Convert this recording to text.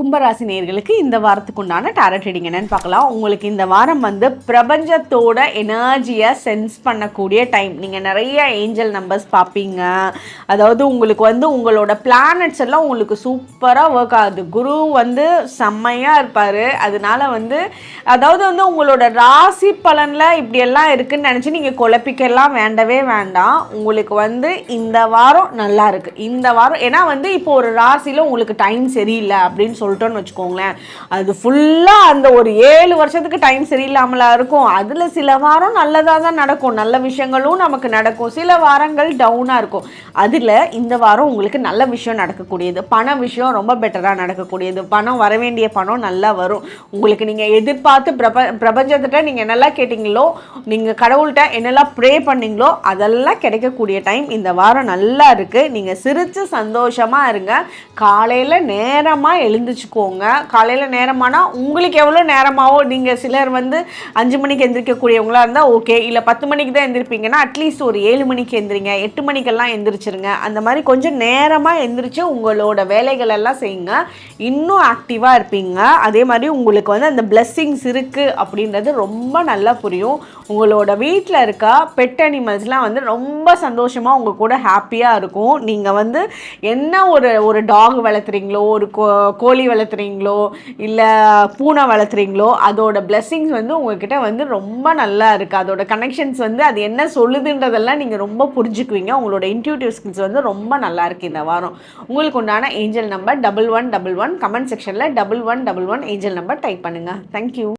கும்பராசி நேர்களுக்கு இந்த வாரத்துக்கு உண்டான டேரட் ரீடிங் என்னன்னு பார்க்கலாம். உங்களுக்கு இந்த வாரம் வந்து பிரபஞ்சத்தோட எனர்ஜியை சென்ஸ் பண்ணக்கூடிய டைம் நீங்கள் நிறைய ஏஞ்சல் நம்பர்ஸ் பார்ப்பீங்க. அதாவது உங்களுக்கு வந்து உங்களோட பிளானட்ஸ் எல்லாம் உங்களுக்கு சூப்பராக ஒர்க் ஆகுது. குரு வந்து செம்மையாக இருப்பார். அதனால வந்து அதாவது வந்து உங்களோட ராசி பலனில் இப்படியெல்லாம் இருக்குன்னு நினச்சி நீங்கள் குழப்பிக்கெல்லாம் வேண்டவே வேண்டாம். உங்களுக்கு வந்து இந்த வாரம் நல்லா இருக்குது இந்த வாரம் ஏன்னா வந்து இப்போ ஒரு ராசியில் உங்களுக்கு டைம் சரியில்லை அப்படின்னு சொல்லிட்டோன்னு வச்சுக்கோங்களேன். அது ஃபுல்லாக அந்த ஒரு ஏழு வருஷத்துக்கு டைம் சரியில்லாமலா இருக்கும். அதில் சில வாரம் நல்லதாக தான் நடக்கும். நல்ல விஷயங்களும் நமக்கு நடக்கும். சில வாரங்கள் டவுனாக இருக்கும். அதில் இந்த வாரம் உங்களுக்கு நல்ல விஷயம் நடக்கக்கூடியது. பண விஷயம் ரொம்ப பெட்டராக நடக்கக்கூடியது. பணம் வர வேண்டிய பணம் நல்லா வரும். உங்களுக்கு நீங்கள் எதிர்பார்த்து பிரப பிரபஞ்சத்திட்ட நீங்கள் என்னெல்லாம் கேட்டிங்களோ நீங்கள் கடவுள்கிட்ட என்னெல்லாம் ப்ரே பண்ணீங்களோ அதெல்லாம் கிடைக்கக்கூடிய டைம் இந்த வாரம் நல்லா இருக்குது நீங்கள் சிரித்து சந்தோஷமாக இருங்க. காலையில் நேரமாக எழுந்து எழுந்திரிச்சுக்கோங்க காலையில் நேரமானால் உங்களுக்கு எவ்வளோ நேரமாகவோ நீங்கள் சிலர் வந்து அஞ்சு மணிக்கு எந்திரிக்கக்கூடியவங்களாக இருந்தால் ஓகே இல்லை பத்து மணிக்கு தான் எந்திரிப்பீங்கன்னா அட்லீஸ்ட் ஒரு ஏழு மணிக்கு எந்திரிங்க. எட்டு மணிக்கெல்லாம் எந்திரிச்சிருங்க. அந்த மாதிரி கொஞ்சம் நேரமாக எந்திரிச்சு உங்களோட வேலைகள் எல்லாம் செய்யுங்க. இன்னும் ஆக்டிவாக இருப்பீங்க. அதே மாதிரி உங்களுக்கு வந்து அந்த பிளெஸ்ஸிங்ஸ் இருக்குது அப்படின்றது ரொம்ப நல்லா புரியும். உங்களோட வீட்டில் இருக்க பெட் அனிமல்ஸ்லாம் வந்து ரொம்ப சந்தோஷமாக உங்கள் கூட ஹாப்பியாக இருக்கும். நீங்கள் வந்து என்ன ஒரு ஒரு டாக் வளர்த்துறீங்களோ ஒரு கோ கோழி வளர்த்துறீங்களோ இல்லை பூனை வளர்த்துறீங்களோ அதோட பிளெஸ்ஸிங்ஸ் வந்து உங்ககிட்ட வந்து ரொம்ப நல்லா இருக்குது அதோட கனெக்ஷன்ஸ் வந்து அது என்ன சொல்லுதுன்றதெல்லாம் நீங்கள் ரொம்ப புரிஞ்சுக்குவீங்க. உங்களோட இன்ட்யூட்டிவ் ஸ்கில்ஸ் வந்து ரொம்ப நல்லா இருக்குது இந்த வாரம். உங்களுக்கு உண்டான angel number double one double one comment செக்ஷனில் double one double one angel number type பண்ணுங்கள் தேங்க்யூ